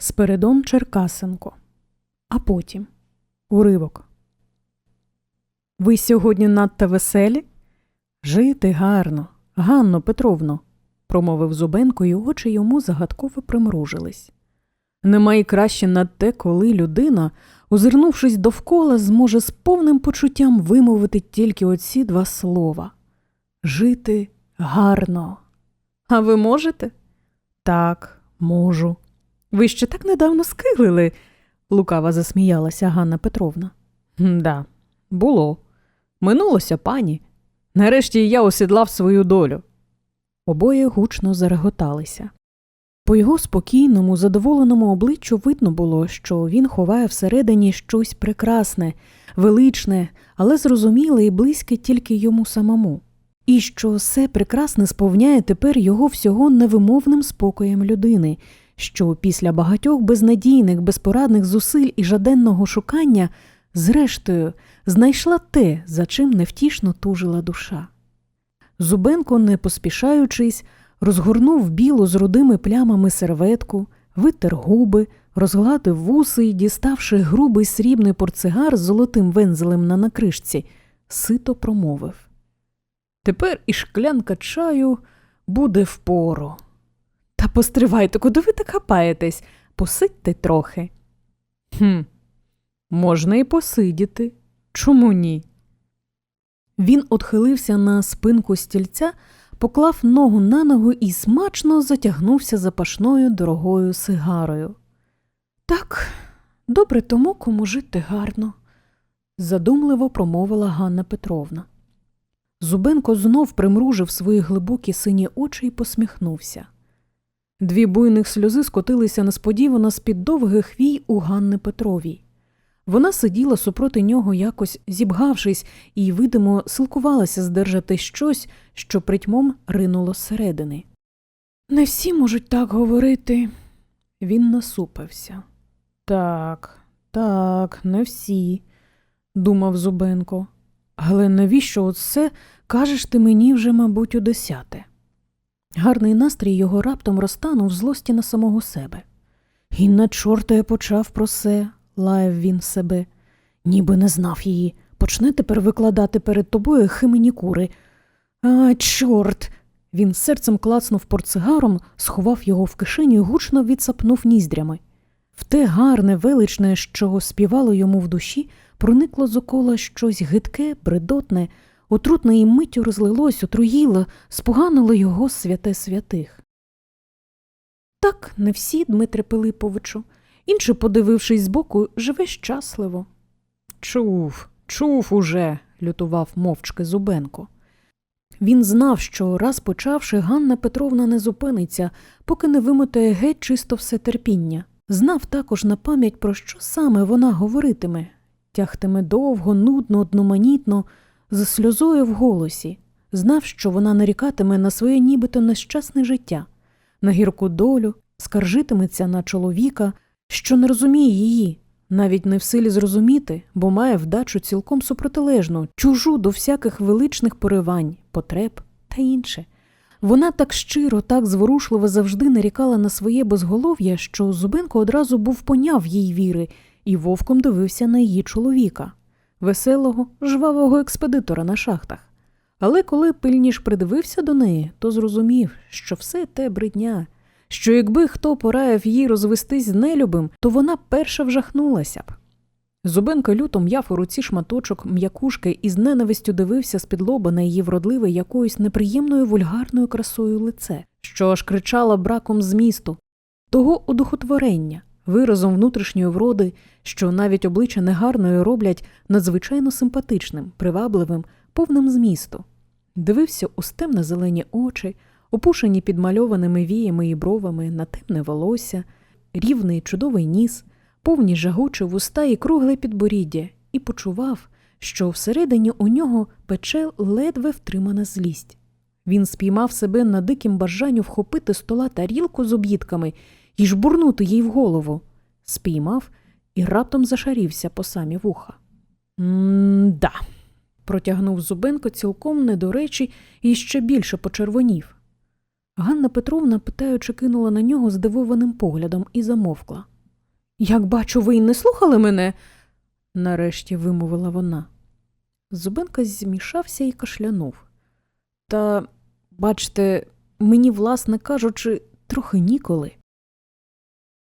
Спиридон Черкасенко. А потім уривок. Ви сьогодні надто веселі? Жити гарно, Ганно Петровно, промовив Зубенко, і очі йому загадково примружились. Немає краще над те, коли людина, озирнувшись довкола, зможе з повним почуттям вимовити тільки оці два слова жити гарно. А ви можете? Так, можу. Ви ще так недавно скиглили, лукаво засміялася Ганна Петровна. Да, було. Минулося, пані. Нарешті я осідлав свою долю. Обоє гучно зареготалися. По його спокійному, задоволеному обличчю видно було, що він ховає всередині щось прекрасне, величне, але зрозуміле і близьке тільки йому самому, і що все прекрасне сповняє тепер його всього невимовним спокоєм людини, що після багатьох безнадійних, безпорадних зусиль і жаденного шукання, зрештою, знайшла те, за чим невтішно тужила душа. Зубенко, не поспішаючись, розгорнув білу з рудими плямами серветку, витер губи, розгладив вуси і, діставши грубий срібний портсигар з золотим вензелем на накришці, сито промовив. Тепер і шклянка чаю буде впору. Та постривайте, куди ви так хапаєтесь? Посидьте трохи. Хм, можна і посидіти. Чому ні? Він отхилився на спинку стільця, поклав ногу на ногу і смачно затягнувся запашною дорогою сигарою. Так, добре тому, кому жити гарно, задумливо промовила Ганна Петровна. Зубенко знов примружив свої глибокі сині очі і посміхнувся. Дві буйних сльози скотилися несподівано з-під довгих вій у Ганни Петровій. Вона сиділа супроти нього, якось зібгавшись, і, видимо, силкувалася здержати щось, що притьмом ринуло зсередини. Не всі можуть так говорити. Він насупився. Так, так, не всі, думав Зубенко. Але навіщо оце кажеш ти мені вже, мабуть, у десяте? Гарний настрій його раптом розтанув в злості на самого себе. І на чорта я почав про це, лаяв він себе, ніби не знав її. Почне тепер викладати перед тобою химені кури. А, чорт. Він серцем клацнув портсигаром, сховав його в кишеню і гучно відсапнув ніздрями. В те гарне, величне, що співало йому в душі, проникло зокола щось гидке, бредотне, отрутне і миттю розлилось, отруїло, споганило його святе святих. Так, не всі, Дмитре Пилиповичу. Інший, подивившись збоку, живе щасливо. Чув, чув уже, лютував мовчки Зубенко. Він знав, що раз почавши, Ганна Петровна не зупиниться, поки не вимотає геть чисто все терпіння. Знав також на пам'ять, про що саме вона говоритиме, тягтиме довго, нудно, одноманітно, з сльозою в голосі, знав, що вона нарікатиме на своє нібито нещасне життя, на гірку долю, скаржитиметься на чоловіка, що не розуміє її, навіть не в силі зрозуміти, бо має вдачу цілком супротилежну, чужу до всяких величних поривань, потреб та інше. Вона так щиро, так зворушливо завжди нарікала на своє безголов'я, що Зубенко одразу був поняв їй віри і вовком дивився на її чоловіка, веселого, жвавого експедитора на шахтах. Але коли пильніш придивився до неї, то зрозумів, що все те бридня, що якби хто пораїв їй розвестись з нелюбим, то вона перша вжахнулася б. Зубенко люто м'яв у руці шматочок м'якушки і з ненавистю дивився з-під лоба на її вродливе якоюсь неприємною вульгарною красою лице, що аж кричало браком змісту, того одухотворення, виразом внутрішньої вроди, що навіть обличчя негарної роблять надзвичайно симпатичним, привабливим, повним змісту. Дивився у темно зелені очі, опушені підмальованими віями і бровами на темне волосся, рівний чудовий ніс, повні жагучі вуста і кругле підборіддя, і почував, що всередині у нього пече ледве втримана злість. Він спіймав себе на дикім бажанню вхопити стола тарілку з об'їдками і жбурнути їй в голову. Спіймав і раптом зашарівся по самі вуха. М-да, протягнув Зубенко цілком не до речі і ще більше почервонів. Ганна Петровна, питаючи, кинула на нього здивованим поглядом і замовкла. Як бачу, ви й не слухали мене, нарешті вимовила вона. Зубенка змішався і кашлянув. Та, бачте, мені, власне кажучи, трохи ніколи.